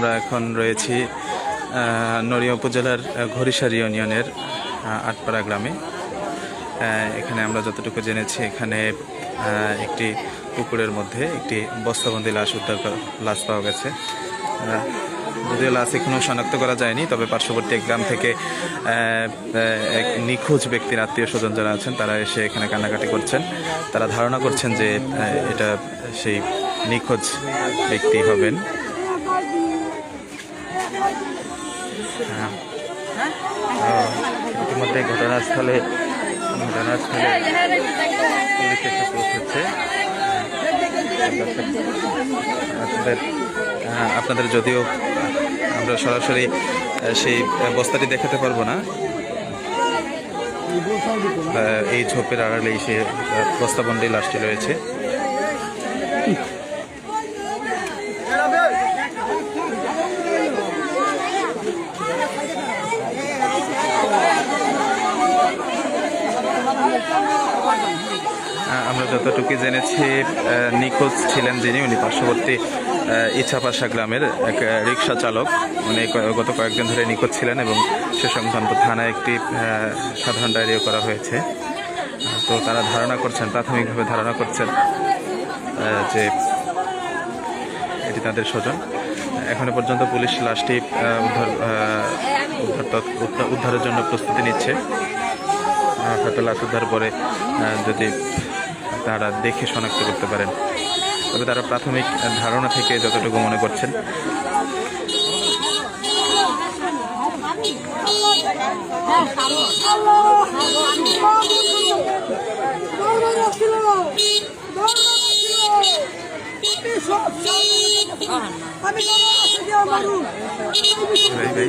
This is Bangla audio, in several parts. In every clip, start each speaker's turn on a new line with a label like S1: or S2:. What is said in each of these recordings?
S1: আমরা এখন রয়েছি নড়িয়া উপজেলার ঘড়িসারি ইউনিয়নের আটপাড়া গ্রামে। এখানে আমরা যতটুকু জেনেছি, এখানে একটি পুকুরের মধ্যে একটি বস্তাবন্দি লাশ উদ্ধার লাশ পাওয়া গেছে। যদিও লাশ এখনও শনাক্ত করা যায়নি, তবে পার্শ্ববর্তী এক গ্রাম থেকে এক নিখোঁজ ব্যক্তির আত্মীয় স্বজন যারা আছেন, তারা এসে এখানে কান্নাকাটি করছেন। তারা ধারণা করছেন যে এটা সেই নিখোঁজ ব্যক্তি হবেন। ইতিমধ্যে ঘটনাস্থলে ঘটনাস্থলে আপনাদের আপনাদের যদিও আমরা সরাসরি সেই বস্তাটি দেখাতে পারব না। এই ঝোপের আড়ালেই সে বস্তাবন্দি লাশটি রয়েছে। আমরা যতটুকু জেনেছি নিখোঁজ ছিলেন যিনি, উনি পার্শ্ববর্তী ইছাপাশা গ্রামের এক রিক্সা চালক। উনি গত কয়েকদিন ধরে নিখোঁজ ছিলেন এবং সে সংক্রান্ত থানায় একটি সাধারণ ডায়েরিও করা হয়েছে। তো তারা ধারণা করছেন, প্রাথমিকভাবে ধারণা করছেন যে এটি তাদের স্বজন। এখনও পর্যন্ত পুলিশ লাশটি উদ্ধার- উদ্ধারের জন্য প্রস্তুতি নিচ্ছে। হয়তো লাশ উদ্ধার পরে যদি তারা দেখে শনাক্ত করতে পারেন। তবে তারা প্রাথমিক ধারণা থেকে যতটুকু মনে করছেন। ভাই ভাই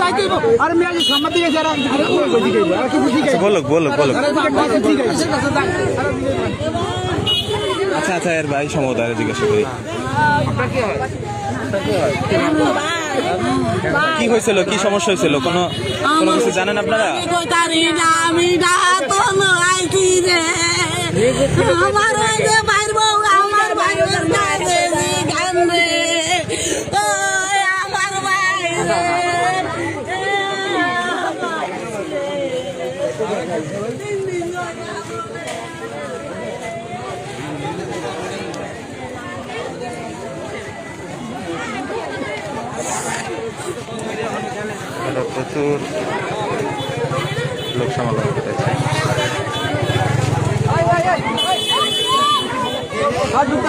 S2: যাইতে আর মেয়ে সামনে দিকে যারা আর কিছু ঠিক আছে
S1: বলো বলো বলো
S2: ঠিক আছে
S1: আচ্ছা আচ্ছা এর ভাই আগে জিজ্ঞাসা করি। কি হয়েছিল? কি সমস্যা হয়েছিল? কোনো কোনো কিছু জানেন আপনারা?
S3: আমি আমার আমার
S1: এটা প্রচুর লোক সমাগম ঘটেছে।
S2: আর দুটো